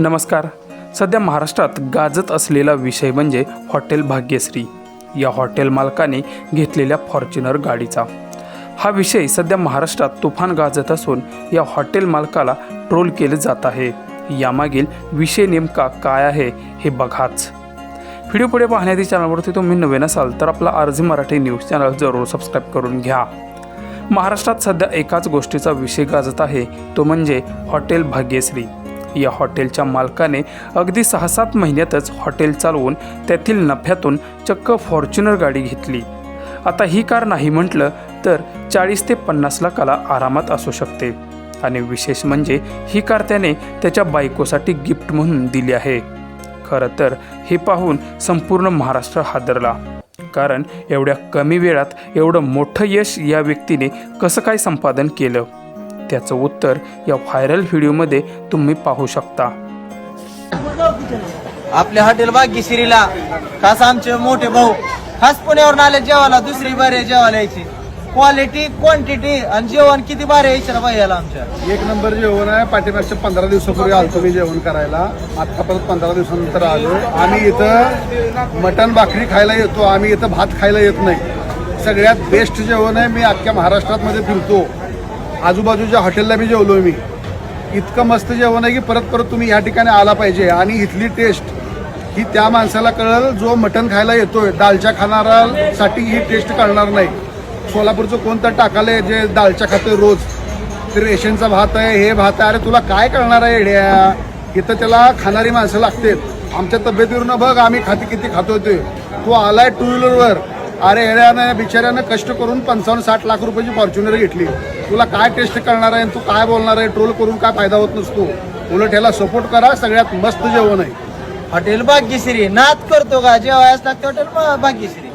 नमस्कार. सध्या महाराष्ट्रात गाजत असलेला विषय म्हणजे हॉटेल भाग्यश्री. या हॉटेल मालकाने घेतलेल्या फॉर्च्युनर गाडीचा. हा विषय सध्या महाराष्ट्रात तुफान गाजत असून या हॉटेल मालकाला ट्रोल केले जात आहे. यामागील विषय नेमका काय आहे हे बघाच. व्हिडिओ पुढे पाहण्याआधी चॅनलवरती तुम्ही नवीन असाल तर आपला अर्ज मराठी न्यूज चॅनल जरूर सबस्क्राईब करून घ्या. महाराष्ट्रात सध्या एकाच गोष्टीचा विषय गाजत आहे. तो म्हणजे हॉटेल भाग्यश्री. या हॉटेलच्या मालकाने अगदी सहा सात महिन्यातच हॉटेल चालवून त्यातील नफ्यातून चक्क फॉर्च्युनर गाडी घेतली. आता ही कार नाही म्हटलं तर चाळीस ते पन्नास लाखाला आरामात असू शकते. आणि विशेष म्हणजे ही कार त्याने त्याच्या बायकोसाठी गिफ्ट म्हणून दिली आहे. खरं तर हे पाहून संपूर्ण महाराष्ट्र हादरला. कारण एवढ्या कमी वेळात एवढं मोठं यश या व्यक्तीने कसं काय संपादन केलं? त्याचं उत्तर या व्हायरल व्हिडिओमध्ये तुम्ही पाहू शकता. आपल्या हॉटेल भाग्यश्रीला खास आमचे मोठे भाऊ खास पुण्यावरून आले जेवायला दुसरी बारी जेवायला यायची. क्वालिटी क्वांटिटी आणि जेवण किती बारे यायचे ना याला आमच्या. एक नंबर जेवण आहे. पाठीमागच्या पंधरा दिवसापूर्वी आलतो मी जेवण करायला. आता परत पंधरा दिवसानंतर आलो आम्ही इथं मटण भाकरी खायला येतो. आम्ही इथं भात खायला येत नाही. सगळ्यात बेस्ट जेवण आहे. मी अख्ख्या महाराष्ट्रात मध्ये फिरतो. आजूबाजूच्या हॉटेलला मी जेवलो मी. इतकं मस्त जेवण आहे की परत परत तुम्ही या ठिकाणी आला पाहिजे. आणि इथली टेस्ट ही त्या माणसाला कळेल जो मटण खायला येतोय. दालच्या खाणाऱ्यासाठी ही टेस्ट कळणार नाही. सोलापूरचं कोणतं टाकाले जे दालच्या खातोय रोज. ते रेशनचा भात आहे हे भात आहे. अरे तुला काय कळणार आहे येड्या? इथं त्याला खाणारी माणसं लागतात आमच्या तब्येतीवरून बघ आम्ही खाती किती खातो ते तू आलाय टू व्हीलरवर अरे येड्यानं बिचाऱ्यानं कष्ट करून पंचावन्न साठ लाख रुपयाची फॉर्च्युनर घेतली. तुला काय टेस्ट करणार आहे आणि तू काय बोलणार आहे? ट्रोल करून काय फायदा होत नसतो. उलट ह्याला सपोर्ट करा सगळ्यात मस्त जेवण आहे. हॉटेल भाग्यश्री नाद करतो का? जेवायच लागते हॉटेल भाग्यश्री.